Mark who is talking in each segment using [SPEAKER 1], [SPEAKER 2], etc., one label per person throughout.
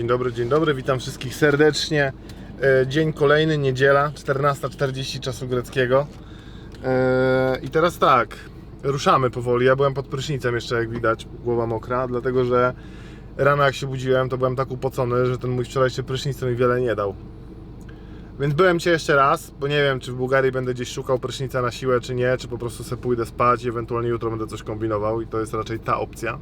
[SPEAKER 1] Dzień dobry, dzień dobry, witam wszystkich serdecznie. E, Dzień kolejny, niedziela, 14.40 czasu greckiego. E, I teraz tak, ruszamy powoli. Ja byłem pod prysznicem jeszcze, jak widać, głowa mokra, dlatego że rano jak się budziłem, to byłem tak upocony, że ten mój wczorajszy prysznic mi wiele nie dał. Więc byłem cię jeszcze raz, bo nie wiem, czy w Bułgarii będę gdzieś szukał prysznica na siłę, czy nie, czy po prostu sobie pójdę spać i ewentualnie jutro będę coś kombinował i to jest raczej ta opcja.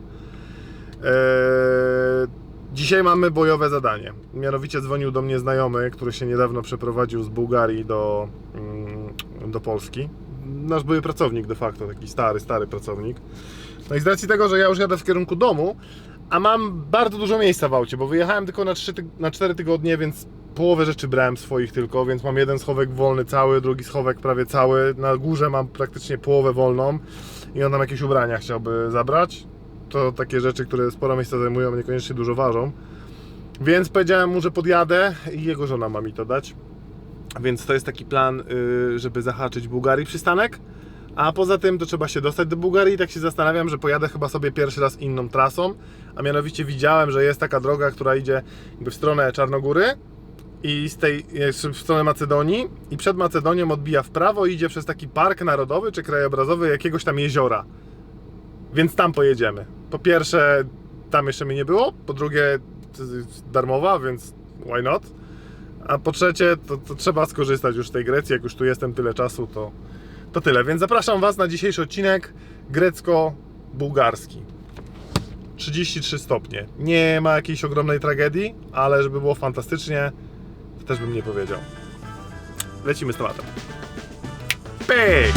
[SPEAKER 1] Eee, dzisiaj mamy bojowe zadanie. Mianowicie dzwonił do mnie znajomy, który się niedawno przeprowadził z Bułgarii do, mm, do Polski. Nasz były pracownik de facto, taki stary, stary pracownik. No i z racji tego, że ja już jadę w kierunku domu, a mam bardzo dużo miejsca w aucie, bo wyjechałem tylko na, 3 tyg- na 4 tygodnie, więc połowę rzeczy brałem swoich tylko, więc mam jeden schowek wolny cały, drugi schowek prawie cały. Na górze mam praktycznie połowę wolną i on tam jakieś ubrania chciałby zabrać. To takie rzeczy, które sporo miejsca zajmują, niekoniecznie dużo ważą. Więc powiedziałem mu, że podjadę i jego żona ma mi to dać. Więc to jest taki plan, y, żeby zahaczyć Bułgarii przystanek. A poza tym to trzeba się dostać do Bułgarii i tak się zastanawiam, że pojadę chyba sobie pierwszy raz inną trasą. A mianowicie widziałem, że jest taka droga, która idzie w stronę Czarnogóry i z tej w stronę Macedonii i przed Macedonią odbija w prawo i idzie przez taki park narodowy czy krajobrazowy jakiegoś tam jeziora. Więc tam pojedziemy. Po pierwsze, tam jeszcze mnie nie było. Po drugie, darmowa, więc why not? A po trzecie, to, to trzeba skorzystać już z tej Grecji. Jak już tu jestem tyle czasu, to, to tyle. Więc zapraszam Was na dzisiejszy odcinek grecko-bułgarski. 33 stopnie. Nie ma jakiejś ogromnej tragedii, ale żeby było fantastycznie, to też bym nie powiedział. Lecimy z tematem. Pyk!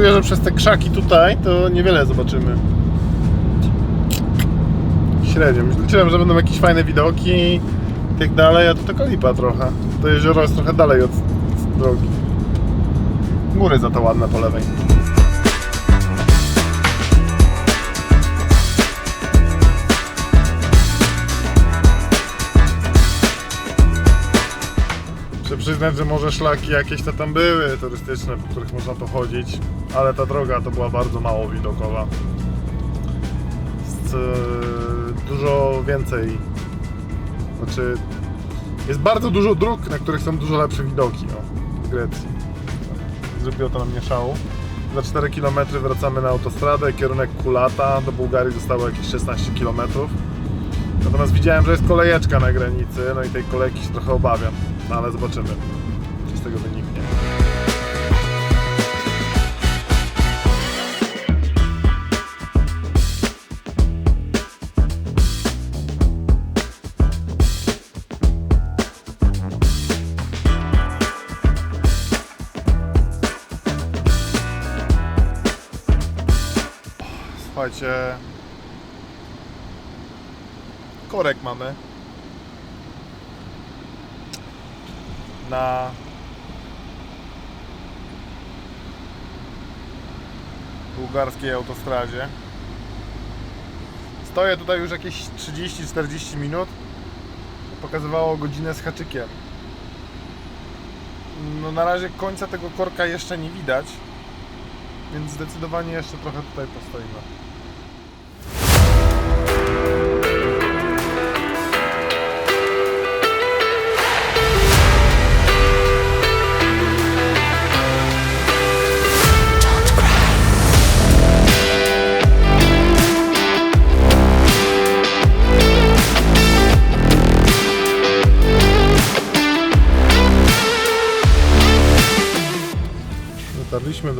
[SPEAKER 1] Czuję, że przez te krzaki tutaj to niewiele zobaczymy. Średnio. Liczyłem, że będą jakieś fajne widoki i tak dalej, a to tylko lipa trochę. To jezioro jest trochę dalej od, od drogi. Góry za to ładne po lewej. Muszę przyznać, że może szlaki jakieś to tam były turystyczne, po których można pochodzić, ale ta droga to była bardzo mało widokowa. Jest, e, dużo więcej. Znaczy, jest bardzo dużo dróg, na których są dużo lepsze widoki o, w Grecji. Zrobiło to na mnie szału. Za 4 km wracamy na autostradę, kierunek Kulata, do Bułgarii zostało jakieś 16 km. Natomiast widziałem, że jest kolejeczka na granicy, no i tej kolejki się trochę obawiam. No ale zobaczymy, co z tego wyniknie. Słuchajcie, korek mamy na bułgarskiej autostradzie. Stoję tutaj już jakieś 30-40 minut. Pokazywało godzinę z haczykiem. No na razie końca tego korka jeszcze nie widać, więc zdecydowanie jeszcze trochę tutaj postoimy.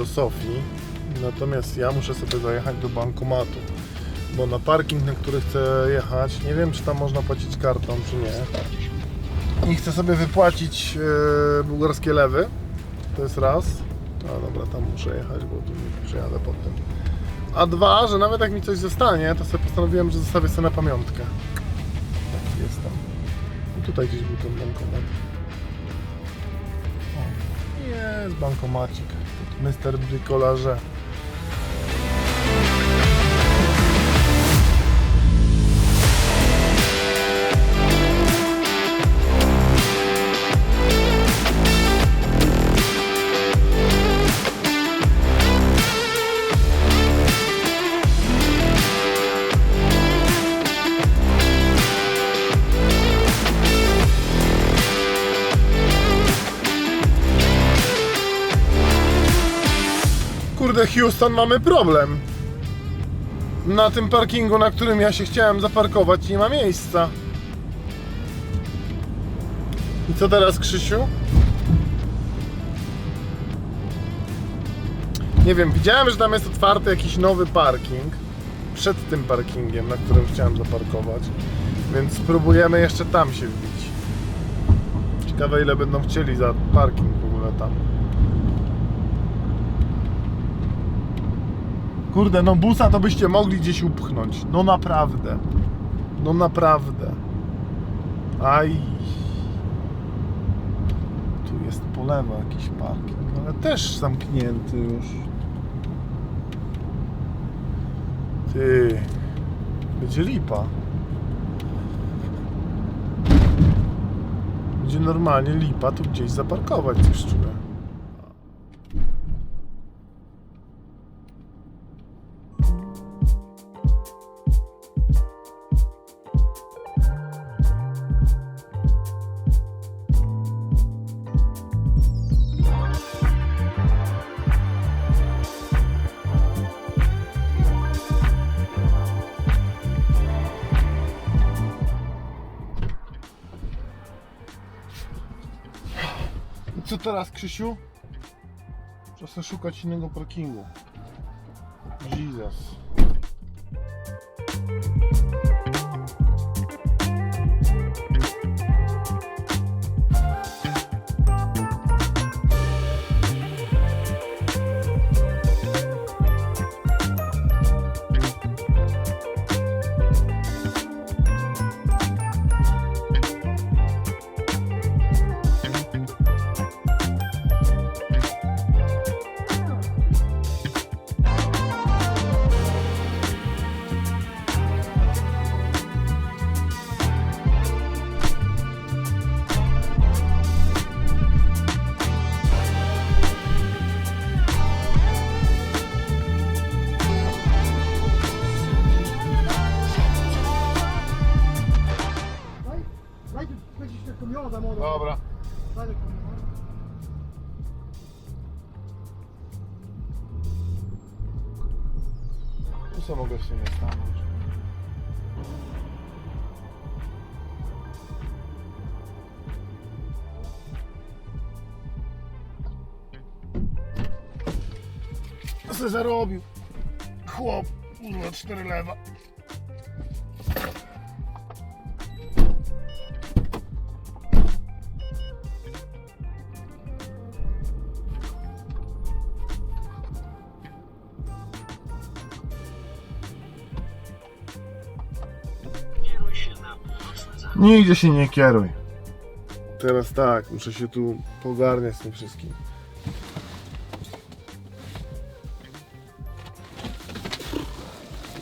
[SPEAKER 1] Do Sofii, natomiast ja muszę sobie dojechać do bankomatu, bo na parking, na który chcę jechać, nie wiem czy tam można płacić kartą, czy nie. I chcę sobie wypłacić e, bułgarskie lewy, to jest raz. A dobra, tam muszę jechać, bo tu nie przejadę pod tym. A dwa, że nawet jak mi coś zostanie, to sobie postanowiłem, że zostawię sobie na pamiątkę. Tak tam. I tutaj gdzieś był ten bankomat. jest bankomacik. Mister Bricolarze. Kurde, Houston, mamy problem. Na tym parkingu, na którym ja się chciałem zaparkować, nie ma miejsca. I co teraz, Krzysiu? Nie wiem, widziałem, że tam jest otwarty jakiś nowy parking przed tym parkingiem, na którym chciałem zaparkować, więc spróbujemy jeszcze tam się wbić. Ciekawe, ile będą chcieli za parking w ogóle tam. Kurde, no busa to byście mogli gdzieś upchnąć. No naprawdę. No naprawdę. Aj. Tu jest po lewo jakiś parking, ale też zamknięty już. Ty. Będzie lipa. Będzie normalnie lipa tu gdzieś zaparkować coś czuję. Teraz, Krzysiu? Czasem szukać innego parkingu. Jesus.
[SPEAKER 2] Będziesz tylko mioda, młoda.
[SPEAKER 1] Dobra.
[SPEAKER 2] Tylko mioda.
[SPEAKER 1] Tu co mogę się nie stanąć. Co zarobił? Chłop, kurwa, cztery lewa. Nigdzie się nie kieruj. Teraz tak, muszę się tu pogarniać z tym wszystkim.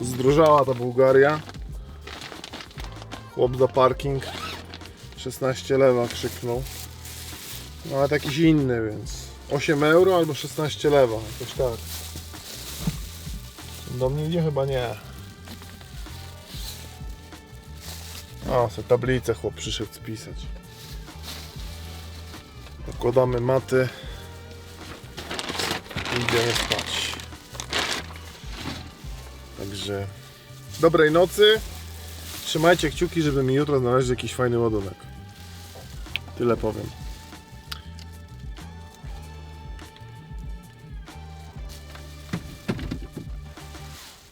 [SPEAKER 1] Zdrożała ta Bułgaria. Chłop za parking 16 lewa krzyknał. No ale jakiś inny, więc 8 euro albo 16 lewa, jakoś tak. Do mnie idzie chyba nie. O, se tablicę chłop przyszedł spisać. Nakładamy maty. i Idziemy spać. Także dobrej nocy. Trzymajcie kciuki, żeby mi jutro znaleźć jakiś fajny ładunek. Tyle powiem.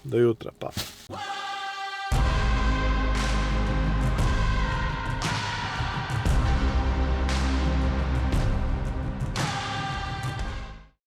[SPEAKER 1] Do jutra, pa.